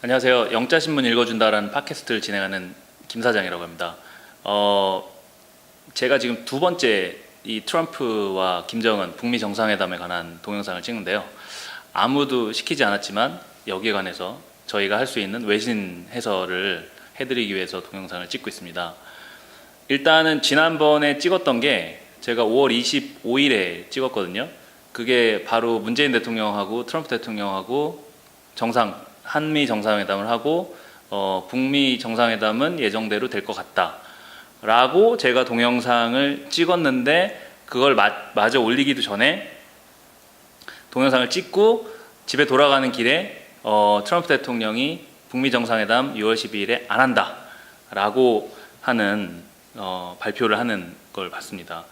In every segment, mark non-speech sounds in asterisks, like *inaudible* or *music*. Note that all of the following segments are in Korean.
안녕하세요. 영자신문 읽어준다라는 팟캐스트를 진행하는 김 사장이라고 합니다. 어, 제가 지금 두 번째 이 트럼프와 김정은 북미 정상회담에 관한 동영상을 찍는데요. 아무도 시키지 않았지만 여기에 관해서 저희가 할 수 있는 외신 해설을 해드리기 위해서 동영상을 찍고 있습니다. 일단은 지난번에 찍었던 게 제가 5월 25일에 찍었거든요. 그게 바로 문재인 대통령하고 트럼프 대통령하고 정상 한미 정상회담을 하고 어, 북미 정상회담은 예정대로 될 것 같다라고 제가 동영상을 찍었는데 그걸 마, 마저 올리기도 전에 동영상을 찍고 집에 돌아가는 길에 어, 트럼프 대통령이 북미 정상회담 6월 12일에 안 한다라고 하는 어, 발표를 하는 걸 봤습니다.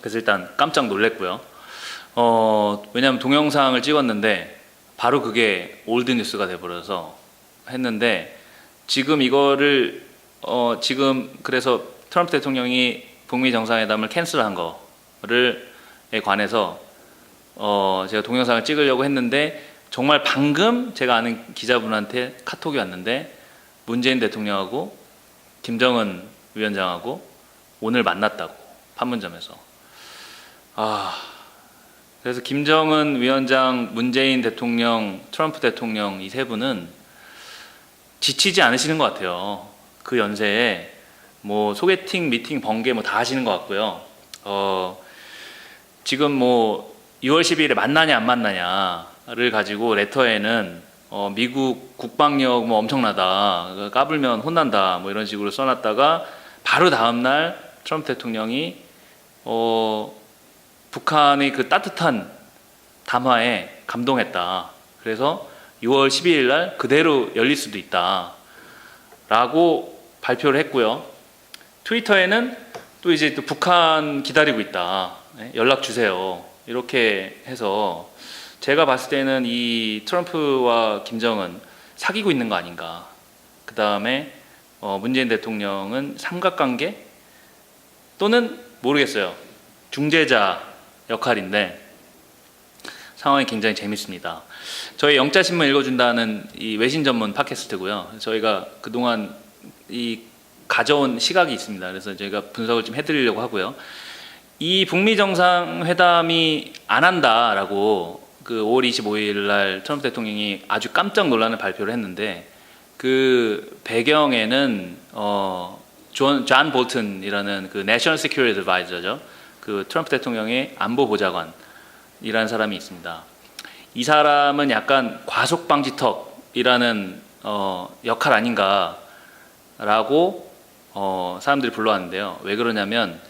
그래서 일단 깜짝 놀랐고요. 어, 왜냐하면 동영상을 찍었는데 바로 그게 올드 뉴스가 돼버려서 했는데 지금 이거를 어, 지금 그래서 트럼프 대통령이 북미 정상회담을 캔슬한 거를 에 관해서 어, 제가 동영상을 찍으려고 했는데 정말 방금 제가 아는 기자분한테 카톡이 왔는데 문재인 대통령하고 김정은 위원장하고 오늘 만났다고 판문점에서. 아 그래서 김정은 위원장, 문재인 대통령, 트럼프 대통령 이 세 분은 지치지 않으시는 것 같아요. 그 연세에 뭐 소개팅, 미팅, 번개 뭐 다 하시는 것 같고요. 어, 지금 뭐 6월 10일에 만나냐 안 만나냐를 가지고 레터에는 어, 미국 국방력 뭐 엄청나다, 까불면 혼난다 뭐 이런 식으로 써놨다가 바로 다음 날 트럼프 대통령이 어, 북한의 그 따뜻한 담화에 감동했다. 그래서 6월 12일 날 그대로 열릴 수도 있다. 라고 발표를 했고요. 트위터에는 또 이제 또 북한 기다리고 있다. 네, 연락 주세요. 이렇게 해서 제가 봤을 때는 이 트럼프와 김정은 사귀고 있는 거 아닌가. 그 다음에 어, 문재인 대통령은 삼각관계 또는 모르겠어요. 중재자 역할인데 상황이 굉장히 재밌습니다. 저희 영자신문 읽어준다는 이 외신 전문 팟캐스트고요. 저희가 그동안 이 가져온 시각이 있습니다. 그래서 저희가 분석을 좀 해드리려고 하고요. 이 북미 정상회담이 안 한다라고 그 5월 25일 날 트럼프 대통령이 아주 깜짝 놀라는 발표를 했는데 그 배경에는 어, 존, 존 볼튼이라는 그 내셔널 시큐리티 어드바이저죠. 그 트럼프 대통령의 안보 보좌관이라는 사람이 있습니다. 이 사람은 약간 과속 방지턱이라는 어, 역할 아닌가라고 어, 사람들이 불러왔는데요. 왜 그러냐면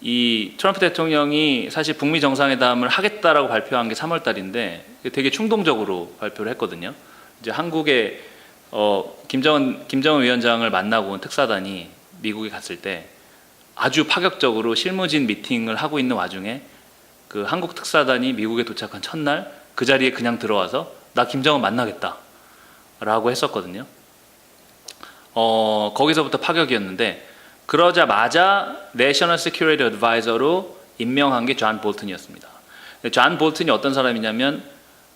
이 트럼프 대통령이 사실 북미 정상회담을 하겠다라고 발표한 게 3월 달인데 되게 충동적으로 발표를 했거든요. 이제 한국에 어, 김정은 김정은 위원장을 만나고 온 특사단이 미국에 갔을 때 아주 파격적으로 실무진 미팅을 하고 있는 와중에 그 한국 특사단이 미국에 도착한 첫날 그 자리에 그냥 들어와서 나 김정은 만나겠다 라고 했었거든요. 어, 거기서부터 파격이었는데 그러자마자 내셔널 시큐리티 어드바이저로 임명한 게 존 볼튼이었습니다. 존 볼튼이 어떤 사람이냐면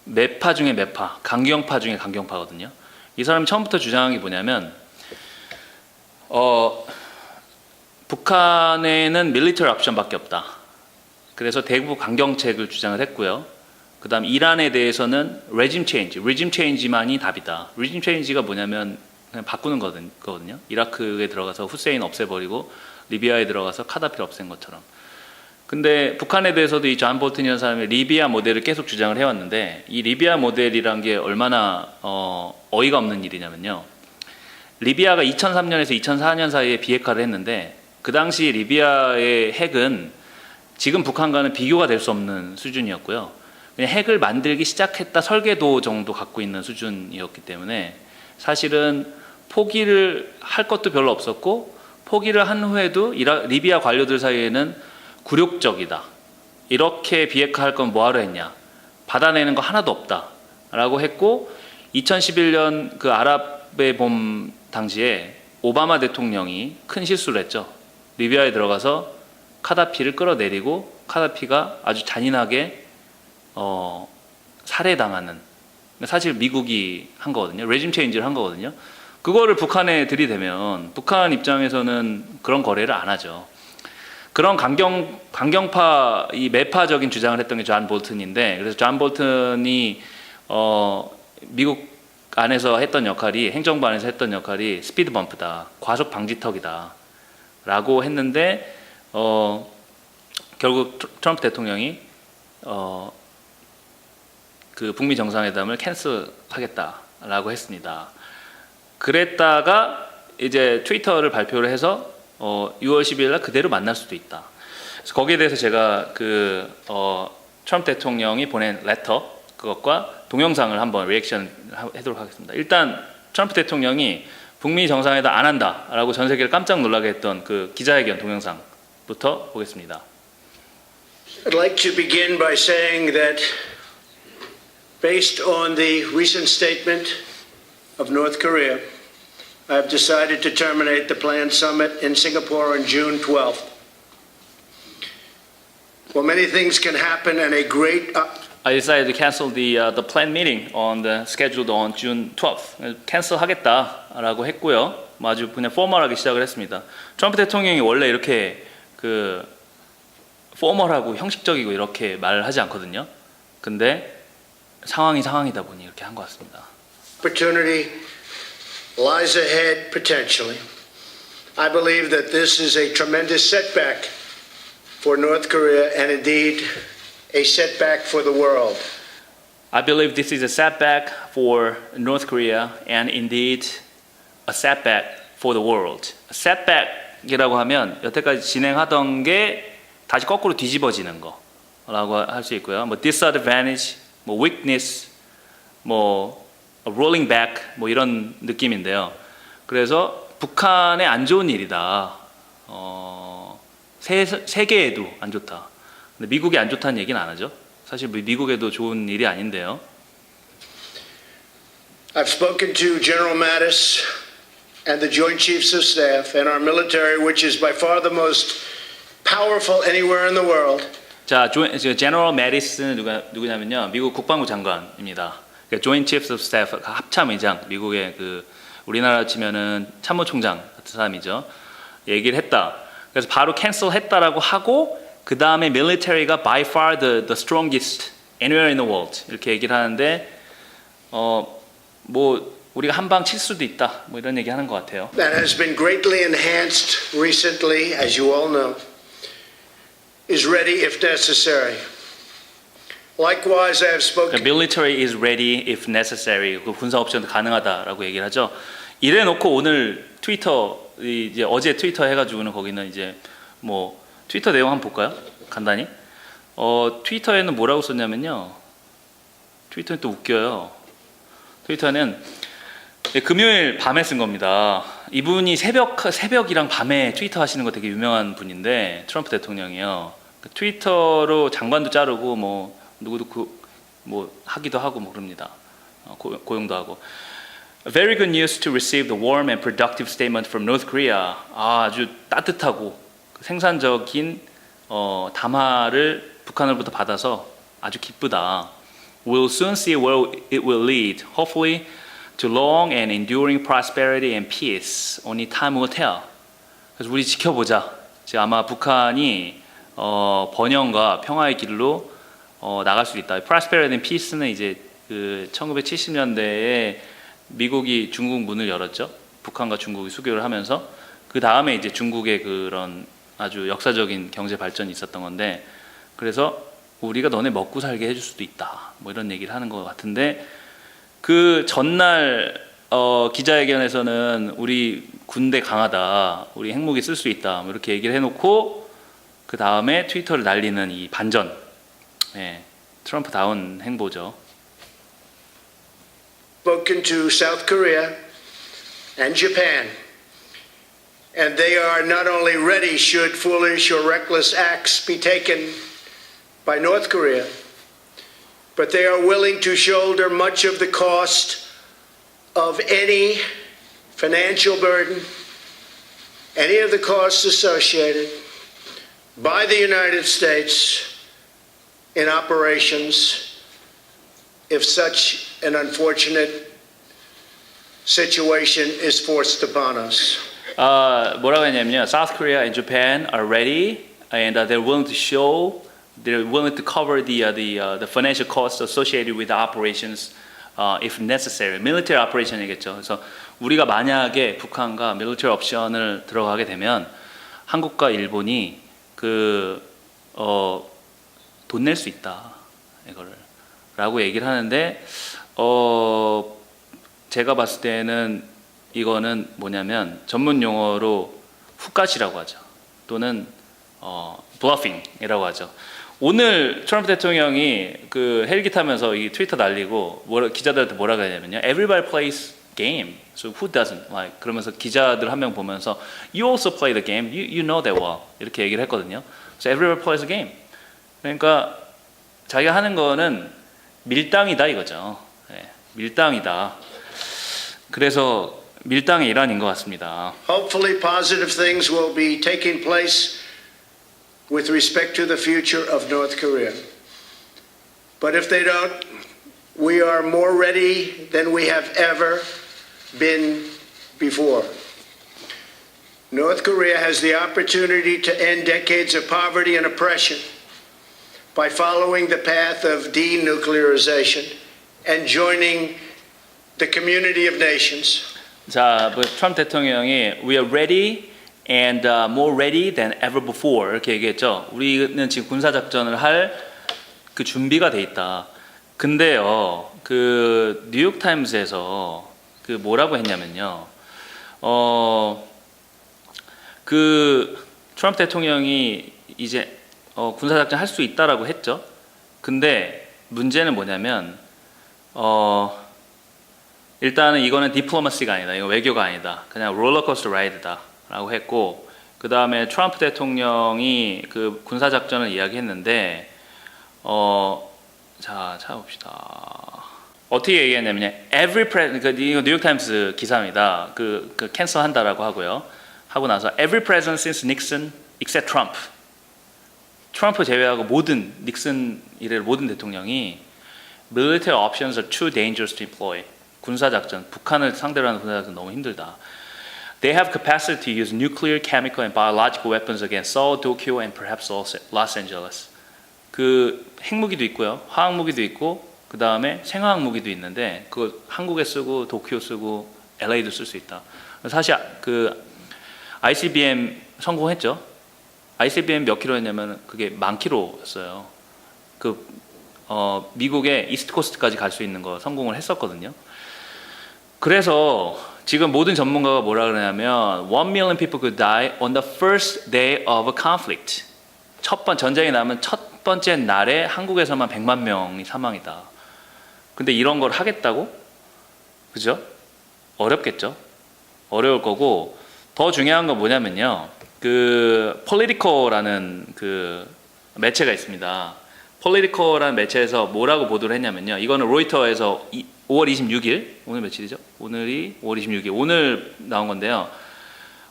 매파 중에 매파, 강경파 중에 강경파거든요. 이 사람이 처음부터 주장한 게 뭐냐면 어, 북한에는 밀리터리 옵션밖에 없다. 그래서 대북 강경책을 주장을 했고요. 그다음 이란에 대해서는 레짐 체인지, 레짐 체인지만이 답이다. 레짐 체인지가 뭐냐면 그냥 바꾸는 거거든요. 이라크에 들어가서 후세인 없애버리고 리비아에 들어가서 카다피를 없앤 것처럼. 근데 북한에 대해서도 이 존 볼튼이라는 사람이 리비아 모델을 계속 주장을 해왔는데 이 리비아 모델이란 게 얼마나 어, 어이가 없는 일이냐면요. 리비아가 2003년에서 2004년 사이에 비핵화를 했는데 그 당시 리비아의 핵은 지금 북한과는 비교가 될 수 없는 수준이었고요. 그냥 핵을 만들기 시작했다 설계도 정도 갖고 있는 수준이었기 때문에 사실은 포기를 할 것도 별로 없었고 포기를 한 후에도 리비아 관료들 사이에는 굴욕적이다. 이렇게 비핵화할 건 뭐하러 했냐. 받아내는 거 하나도 없다 라고 했고 2011년 그 아랍의 봄 당시에 오바마 대통령이 큰 실수를 했죠. 리비아에 들어가서 카다피를 끌어내리고 카다피가 아주 잔인하게 어, 살해당하는 사실 미국이 한 거거든요. 레짐 체인지를 한 거거든요. 그거를 북한에 들이대면 북한 입장에서는 그런 거래를 안 하죠. 그런 강경 강경파 이 매파적인 주장을 했던 게 존 볼튼인데 그래서 존 볼튼이 어 미국 안에서 했던 역할이 행정부 안에서 했던 역할이 스피드 범프다 과속 방지턱이다 라고 했는데 어 결국 트- 트럼프 대통령이 어 그 북미 정상회담을 캔슬하겠다라고 했습니다. 그랬다가 이제 트위터를 발표를 해서 어 6월 10일 날 그대로 만날 수도 있다. 거기에 대해서 제가 그 어, 트럼프 대통령이 보낸 레터 그것과 동영상을 한번 리액션 해도록 하겠습니다. 일단 트럼프 대통령이 북미 정상회담 안 한다라고 전 세계를 깜짝 놀라게 했던 그 기자회견 동영상부터 보겠습니다. I'd like to begin by saying that based on the recent statement of North Korea, I have decided to terminate the planned summit in Singapore on June 12th. Well, many things can happen and a great uh, I decided to cancel the uh, the planned meeting on the scheduled on June 12th. 캔슬 하겠다라고 했고요. 뭐 아주 그냥 포멀하게 시작을 했습니다. 트럼프 대통령이 원래 이렇게 그 포멀하고 형식적이고 이렇게 말을 하지 않거든요. 근데 상황이 상황이다 보니 이렇게 한 것 같습니다. opportunity lies ahead potentially. I believe that this is a tremendous setback for North Korea and indeed a setback for the world. I believe this is a setback for North Korea and indeed a setback for the world. setback이라고 하면 여태까지 진행하던 게 다시 거꾸로 뒤집어지는 거라고 할 수 있고요. 뭐 disadvantage, 뭐 weakness, 뭐 rolling back 뭐 이런 느낌인데요. 그래서 북한의 안 좋은 일이다. 어, 세, 세계에도 안 좋다. 근데 미국이 안 좋다는 얘기는 안 하죠. 사실 미- 미국에도 좋은 일이 아닌데요. I've spoken to General Mattis and the Joint Chiefs of Staff and our military, which is by far the most powerful anywhere in the world. 자, 제너럴 매디스는 누가 누구냐면요. 미국 국방부 장관입니다. 그러니까 조인 치프스 오브 스태프 합참의장, 미국의 그 우리나라 치면은 참모총장 같은 사람이죠. 얘기를 했다. 그래서 바로 캔슬했다라고 하고 그 다음에 military가 by far the the strongest anywhere in the world 이렇게 얘기를 하는데 어 뭐 우리가 한 방 칠 수도 있다. 뭐 이런 얘기 하는 것 같아요. That has been greatly enhanced recently, as you all know, is ready if necessary. Likewise, I have spoken. 그러니까 military is ready if necessary. 그 군사 옵션도 가능하다라고 얘기를 하죠. 이래 놓고 오늘 트위터 이 이제 어제 트위터 해가지고는 거기는 이제 뭐 트위터 내용 한번 볼까요? 간단히. 어 트위터에는 뭐라고 썼냐면요. 트위터는 또 웃겨요. 트위터는 네, 금요일 밤에 쓴 겁니다. 이분이 새벽 새벽이랑 밤에 트위터 하시는 거 되게 유명한 분인데 트럼프 대통령이요. 그 트위터로 장관도 자르고 뭐 누구도 그, 뭐 하기도 하고 뭐 그럽니다. 어, 고, 고용도 하고. Very good news to receive the warm and productive statement from North Korea. 아, 아주 따뜻하고 생산적인 어, 담화를 북한으로부터 받아서 아주 기쁘다. We'll soon see where it will lead. Hopefully to long and enduring prosperity and peace. Only time will tell. 그래서 우리 지켜보자. 지금 아마 북한이 어, 번영과 평화의 길로 어, 나갈 수 있다. Prosperity and peace는 이제 그 1970년대에 미국이 중국 문을 열었죠. 북한과 중국이 수교를 하면서 그 다음에 이제 중국의 그런 아주 역사적인 경제 발전이 있었던 건데 그래서 우리가 너네 먹고 살게 해줄 수도 있다. 뭐 이런 얘기를 하는 것 같은데 그 전날 어, 기자회견에서는 우리 군대 강하다, 우리 핵무기 쓸 수 있다, 뭐 이렇게 얘기를 해놓고 그 다음에 트위터를 날리는 이 반전, 예, 트럼프 다운 행보죠. spoken to South Korea and Japan. And they are not only ready should foolish or reckless acts be taken by North Korea, but they are willing to shoulder much of the cost of any financial burden, any of the costs associated by the United States in operations if such an unfortunate situation is forced upon us. 아, 뭐라고 했냐면요. South Korea and Japan are ready and uh, they're willing to show they're willing to cover the uh, the uh, the financial costs associated with the operations uh, if necessary. military operation이겠죠. 그래서 우리가 만약에 북한과 military 옵션을 들어가게 되면 한국과 일본이 그 어, 돈 낼 수 있다. 이거를 라고 얘기를 하는데 어 제가 봤을 때는 이거는 뭐냐면 전문 용어로 훅가시라고 하죠. 또는 어, 블러핑이라고 하죠. 오늘 트럼프 대통령이 그 헬기 타면서 이 트위터 날리고 뭐라, 기자들한테 뭐라 그러냐면요. Everybody plays game. So who doesn't? Like 그러면서 기자들 한 명 보면서 You also play the game. You, you know that well. 이렇게 얘기를 했거든요. So everybody plays the game. 그러니까 자기가 하는 거는 밀당이다 이거죠. 예, 밀당이다. 그래서 밀당의 일환인 것 같습니다. Hopefully, positive things will be taking place with respect to the future of North Korea. But if they don't, we are more ready than we have ever been before. North Korea has the opportunity to end decades of poverty and oppression by following the path of denuclearization and joining the community of nations. 자, 뭐 트럼프 대통령이 We are ready and uh, more ready than ever before 이렇게 얘기했죠. 우리는 지금 군사 작전을 할 그 준비가 돼 있다. 근데요, 그 뉴욕 타임즈에서 그 뭐라고 했냐면요, 어, 그 트럼프 대통령이 이제 어, 군사 작전 할 수 있다라고 했죠. 근데 문제는 뭐냐면 어. 일단은 이거는 디플로마시가 아니다. 이거 외교가 아니다. 그냥 롤러코스터 라이드다라고 했고 그 다음에 트럼프 대통령이 그 군사 작전을 이야기했는데 어자 찾아봅시다. 어떻게 얘기했냐면 every pre 그 뉴욕 타임스 기사입니다. 그, 그 캔슬 한다라고 하고요. 하고 나서 every president since Nixon except Trump. 트럼프 제외하고 모든 닉슨 이래 모든 대통령이 military options are too dangerous to employ. 군사 작전, 북한을 상대로 하는 군사 작전 너무 힘들다. They have capacity to use nuclear, chemical, and biological weapons against Seoul, Tokyo, and perhaps Los Angeles. 그 핵무기도 있고요, 화학 무기도 있고, 그 다음에 생화학 무기도 있는데 그 한국에 쓰고 도쿄 쓰고 LA도 쓸 수 있다. 사실 그 ICBM 성공했죠. ICBM 몇 킬로였냐면 그게 만 킬로였어요. 그 어, 미국의 이스트 코스트까지 갈 수 있는 거 성공을 했었거든요. 그래서 지금 모든 전문가가 뭐라 그러냐면 one million people could die on the first day of a conflict. 첫번 전쟁이 나면 첫 번째 날에 한국에서만 100만 명이 사망이다. 근데 이런 걸 하겠다고? 그죠? 어렵겠죠? 어려울 거고 더 중요한 건 뭐냐면요. 그 폴리티코라는 그 매체가 있습니다. 폴리티코라는 매체에서 뭐라고 보도를 했냐면요. 이거는 로이터에서 5월 26일 오늘 며칠이죠? 오늘이 5월 26일 오늘 나온 건데요.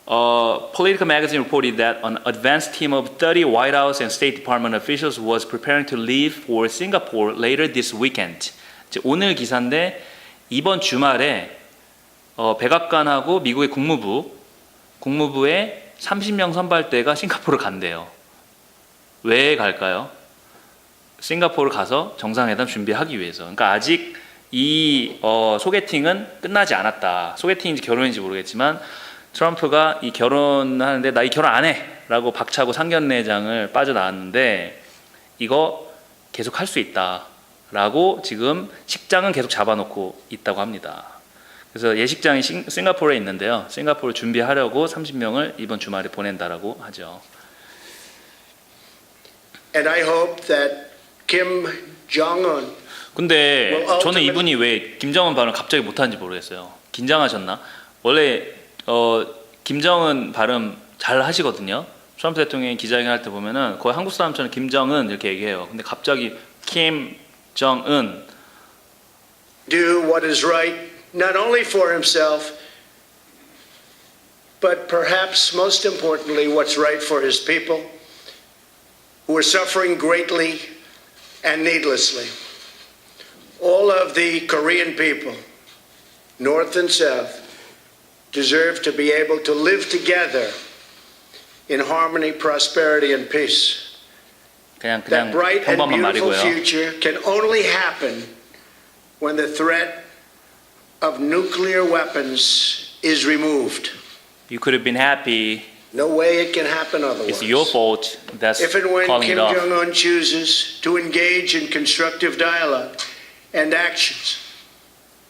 Uh, Politico magazine reported that an advanced team of 30 White House and State Department officials was preparing to leave for Singapore later this weekend. 오늘 기사인데 이번 주말에 어, 백악관하고 미국의 국무부 국무부의 30명 선발대가 싱가포르 간대요. 왜 갈까요? 싱가포르 가서 정상회담 준비하기 위해서. 그러니까 아직 이 어, 소개팅은 끝나지 않았다. 소개팅인지 결혼인지 모르겠지만 트럼프가 이 결혼하는데 나 이 결혼 안 해라고 박차고 상견례장을 빠져나왔는데 이거 계속 할 수 있다라고 지금 식장은 계속 잡아놓고 있다고 합니다. 그래서 예식장이 싱, 싱가포르에 있는데요. 싱가포르 준비하려고 30명을 이번 주말에 보낸다라고 하죠. And I hope that Kim Jong un 근데 Well, 저는 ultimately- 이분이 왜 김정은 발언 갑자기 못하는지 모르겠어요. 긴장하셨나? 원래 어, 김정은 발음 잘 하시거든요. 트럼프 대통령이 기자회견 할 때 보면은 거의 한국 사람처럼 김정은 이렇게 얘기해요. 근데 갑자기 김정은 do what is right, not only for himself, but perhaps most importantly, what's right for his people who are suffering greatly and needlessly. All of the Korean people, North and South, deserve to be able to live together in harmony, prosperity, and peace. 그냥 That 그냥 bright and 평범한 beautiful 말이고요. future can only happen when the threat of nuclear weapons is removed. You could have been happy. No way it can happen otherwise. It's your fault. That's If and when calling Kim it off. Jong un chooses to engage in constructive dialogue and actions,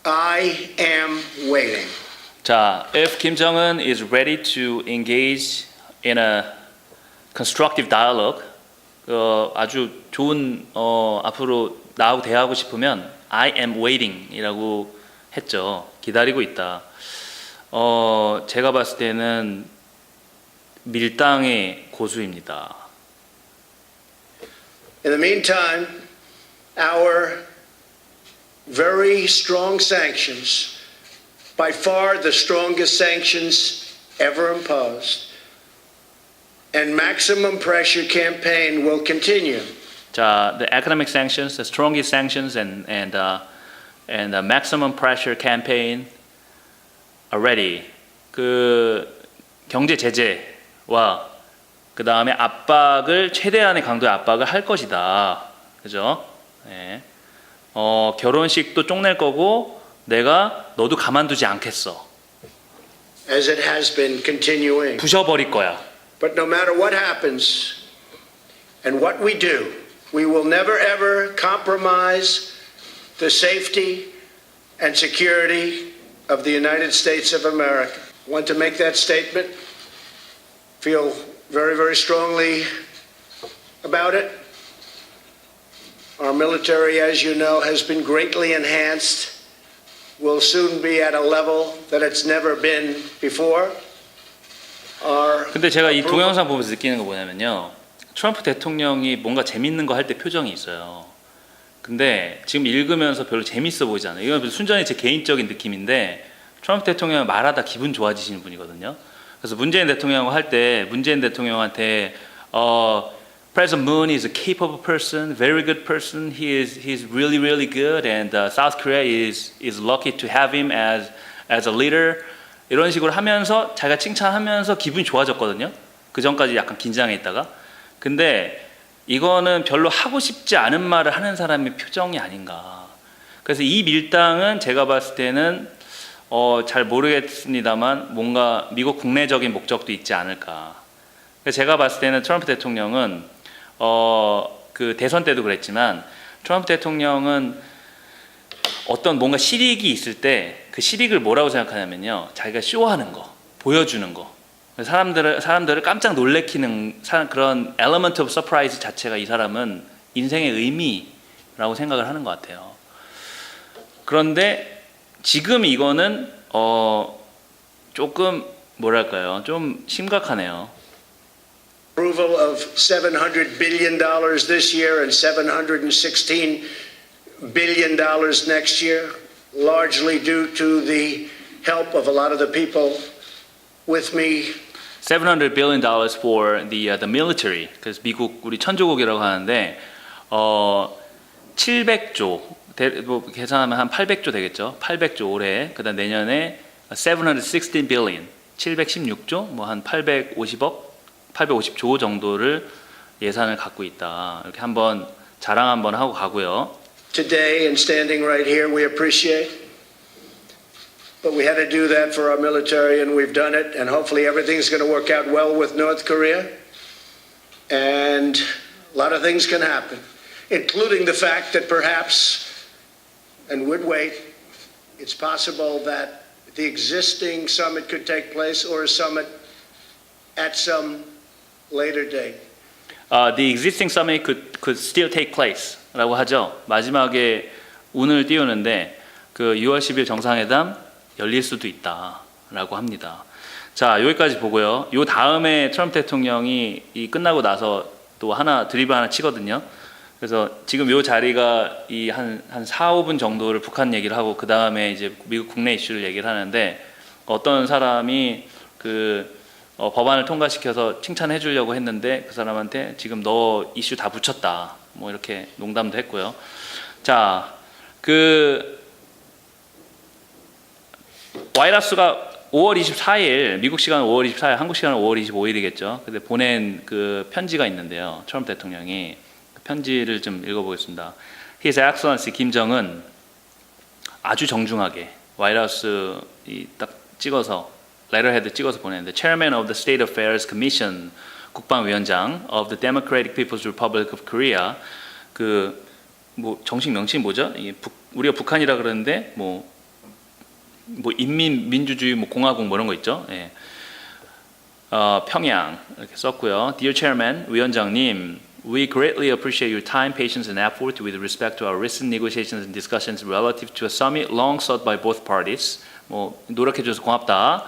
I am waiting. 자, if Kim Jong Un is ready to engage in a constructive dialogue, 어, 아주 좋은 어, 앞으로 나하고 대화하고 싶으면 I am waiting이라고 했죠. 기다리고 있다. 어, 제가 봤을 때는 밀당의 고수입니다. In the meantime, our very strong sanctions, by far the strongest sanctions ever imposed, and maximum pressure campaign will continue. 자, the economic sanctions, the strongest sanctions, and and uh, and the maximum pressure campaign already. 그 경제 제재와 그 다음에 압박을 최대한의 강도의 압박을 할 것이다. 그죠? 예. 어, 결혼식도 쪽낼 거고 내가 너도 가만두지 않겠어. as it has been continuing. 부셔버릴 거야. But no matter what happens and what we do, we will never ever compromise the safety and security of the United States of America. Want to make that statement? Feel very, very strongly about it? Our military, as you know, has been greatly enhanced. Will soon be at a level that it's never been before. Our 근데 제가 이 동영상 보면서 느끼는 거 뭐냐면요. 트럼프 대통령이 뭔가 재밌는 거 할 때 표정이 있어요. 근데 지금 읽으면서 별로 재밌어 보이지 않아요. 이건 순전히 제 개인적인 느낌인데 트럼프 대통령이 말하다 기분 좋아지시는 분이거든요. 그래서 문재인 대통령하고 할 때 문재인 대통령한테 어 President Moon is a capable person, very good person. He is he's really really good, and uh, South Korea is is lucky to have him as as a leader. 이런 식으로 하면서 자기가 칭찬하면서 기분이 좋아졌거든요. 그 전까지 약간 긴장해 있다가. 근데 이거는 별로 하고 싶지 않은 말을 하는 사람의 표정이 아닌가. 그래서 이 밀당은 제가 봤을 때는 어, 잘 모르겠습니다만 뭔가 미국 국내적인 목적도 있지 않을까. 제가 봤을 때는 트럼프 대통령은 어, 그 대선 때도 그랬지만 트럼프 대통령은 어떤 뭔가 실익이 있을 때 그 실익을 뭐라고 생각하냐면요. 자기가 쇼하는 거, 보여주는 거. 사람들을 사람들을 깜짝 놀래키는 사- 그런 element of surprise 자체가 이 사람은 인생의 의미라고 생각을 하는 것 같아요. 그런데 지금 이거는 어 조금 뭐랄까요? 좀 심각하네요. approval of $700 billion this year and $716 billion next year, largely due to the help of a lot of the people with me 700 billion dollars for the uh, the military. 그래서 미국 우리 천조국이라고 하는데 어 700조 대, 뭐 계산하면 한 800조 되겠죠. 800조 올해. 그다음 내년에 716 billion. 716조 뭐 한 850억 850조 정도를 예산을 갖고 있다. 이렇게 한번 자랑 한번 하고 가고요. today and standing right here, we appreciate. But we had to do that for our military, and we've done it, and hopefully everything's going to work out well with North Korea. And a lot of things can happen, including the fact that perhaps, and would wait, it's possible that the existing summit could take place or a summit at some later date. Uh, the existing summit could, could still take place 라고 하죠. 마지막에 운을 띄우는데 그 6월 10일 정상회담 열릴 수도 있다 라고 합니다. 자, 여기까지 보고요. 요 다음에 트럼프 대통령이 이 끝나고 나서 또 하나 드리블 하나 치거든요. 그래서 지금 요 자리가 이한한 4, 5분 정도를 북한 얘기를 하고 그 다음에 이제 미국 국내 이슈를 얘기를 하는데 어떤 사람이 그 어, 법안을 통과시켜서 칭찬해 주려고 했는데 그 사람한테 지금 너 이슈 다 붙였다. 뭐 이렇게 농담도 했고요. 자, 그 와이러스가 5월 24일 미국 시간 5월 24일 한국 시간 5월 25일이겠죠. 근데 보낸 그 편지가 있는데요. 트럼프 대통령이 그 편지를 좀 읽어보겠습니다. His Excellency 김정은 아주 정중하게 와이러스 이딱 찍어서 레터헤드 찍어서 보냈는데 Chairman of the State Affairs Commission 국방위원장 of the Democratic People's Republic of Korea 그 뭐 정식 명칭이 뭐죠? 북, 우리가 북한이라 그러는데 뭐뭐 인민 민주주의 뭐 공화국 뭐 이런 거 있죠. 예. 어, 평양 이렇게 썼고요. Dear Chairman, 위원장님, we greatly appreciate your time, patience, and effort with respect to our recent negotiations and discussions relative to a summit long sought by both parties. 뭐 노력해 줘서 고맙다.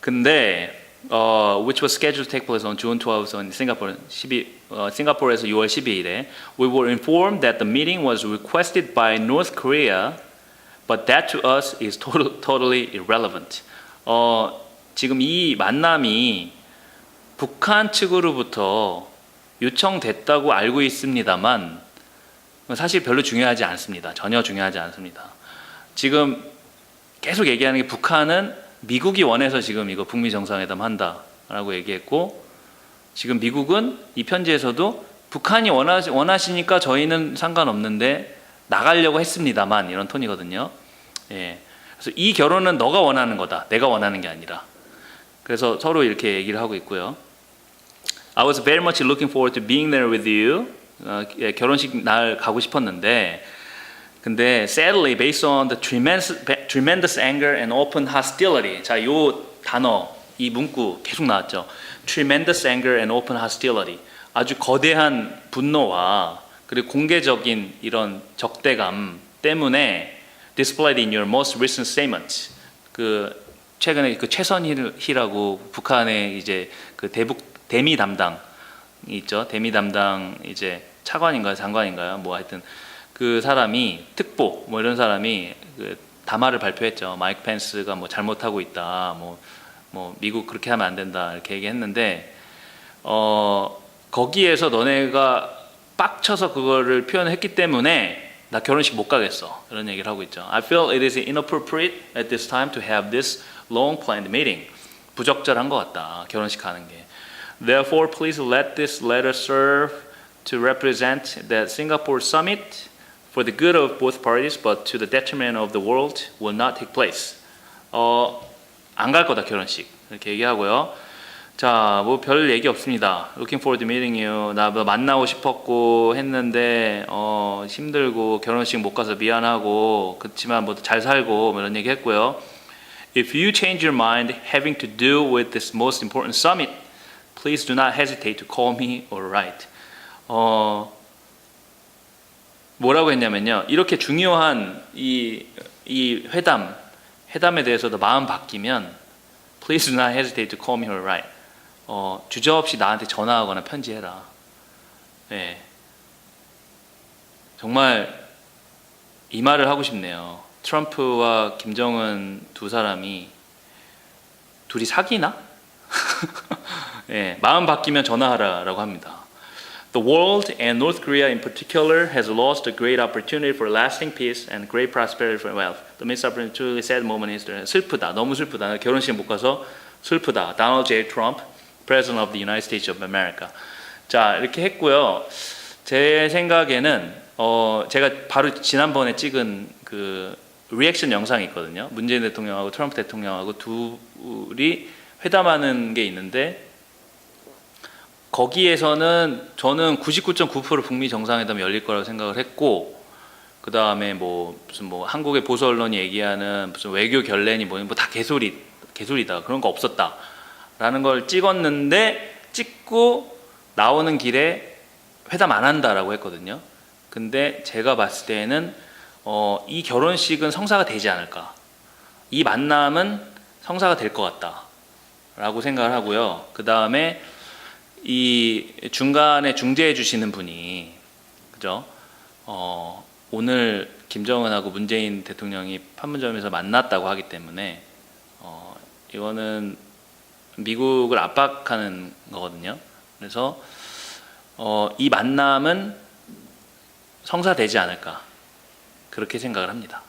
근데 어, which was scheduled to take place on June 12th in Singapore, 12, 어, 싱가포르에서 6월 12일에 we were informed that the meeting was requested by North Korea, but that to us is total, totally irrelevant. 어, 지금 이 만남이 북한 측으로부터 요청됐다고 알고 있습니다만 사실 별로 중요하지 않습니다. 전혀 중요하지 않습니다. 지금 계속 얘기하는 게 북한은 미국이 원해서 지금 이거 북미 정상회담 한다라고 얘기했고 지금 미국은 이 편지에서도 북한이 원하, 원하시니까 저희는 상관없는데 나가려고 했습니다만 이런 톤이거든요. 예. 그래서 이 결혼은 너가 원하는 거다. 내가 원하는 게 아니라. 그래서 서로 이렇게 얘기를 하고 있고요. I was very much looking forward to being there with you. 어, 예, 결혼식 날 가고 싶었는데 근데 sadly based on the tremendous, tremendous anger and open hostility 자, 요 단어 이 문구 계속 나왔죠. tremendous anger and open hostility 아주 거대한 분노와 그리고 공개적인 이런 적대감 때문에 displayed in your most recent statements 그 최근에 그 최선희라고 북한의 이제 그 대북 대미 담당 있죠. 대미 담당 이제 차관인가요, 장관인가요? 뭐 하여튼 그 사람이 특보 뭐 이런 사람이 그 담화를 발표했죠. 마이크 펜스가 뭐 잘못하고 있다. 뭐, 뭐 미국 그렇게 하면 안 된다. 이렇게 얘기했는데 어 거기에서 너네가 빡쳐서 그거를 표현했기 때문에 나 결혼식 못 가겠어. 이런 얘기를 하고 있죠. I feel it is inappropriate at this time to have this long planned meeting. 부적절한 것 같다. 결혼식 하는 게. Therefore, please let this letter serve to represent that Singapore summit for the good of both parties, but to the detriment of the world, will not take place. 어, 안 갈 거다 결혼식 이렇게 얘기하고요. 자, 뭐 별 얘기 없습니다. Looking forward to meeting you. 나뭐 만나고 싶었고 했는데 어, 힘들고 결혼식 못 가서 미안하고 그렇지만 뭐 잘 살고 뭐 이런 얘기 했고요. If you change your mind having to do with this most important summit, please do not hesitate to call me or write. 어, 뭐라고 했냐면요. 이렇게 중요한 이, 이 회담, 회담에 대해서도 마음 바뀌면 please do not hesitate to call me or write. 어, 주저없이 나한테 전화하거나 편지해라. 네. 정말 이 말을 하고 싶네요. 트럼프와 김정은 두 사람이 둘이 사귀나? *laughs* 예, 마음 바뀌면 전화하라라고 합니다. The world and North Korea in particular has lost a great opportunity for lasting peace and great prosperity for wealth. The most truly sad moment is the 슬프다. 너무 슬프다. 결혼식 못 가서 슬프다. Donald J. Trump, President of the United States of America. 자 이렇게 했고요. 제 생각에는 어 제가 바로 지난번에 찍은 그 리액션 영상이 있거든요. 문재인 대통령하고 트럼프 대통령하고 둘이 회담하는 게 있는데 거기에서는 저는 99.9% 북미 정상회담이 열릴 거라고 생각을 했고 그 다음에 뭐 무슨 뭐 한국의 보수 언론이 얘기하는 무슨 외교 결례니 뭐니 뭐 다 개소리 개소리다 그런 거 없었다라는 걸 찍었는데 찍고 나오는 길에 회담 안 한다라고 했거든요. 근데 제가 봤을 때는 어, 이 결혼식은 성사가 되지 않을까. 이 만남은 성사가 될 것 같다라고 생각을 하고요. 그 다음에 이 중간에 중재해 주시는 분이 그죠? 어, 오늘 김정은하고 문재인 대통령이 판문점에서 만났다고 하기 때문에 어, 이거는 미국을 압박하는 거거든요. 그래서 어, 이 만남은 성사되지 않을까. 그렇게 생각을 합니다.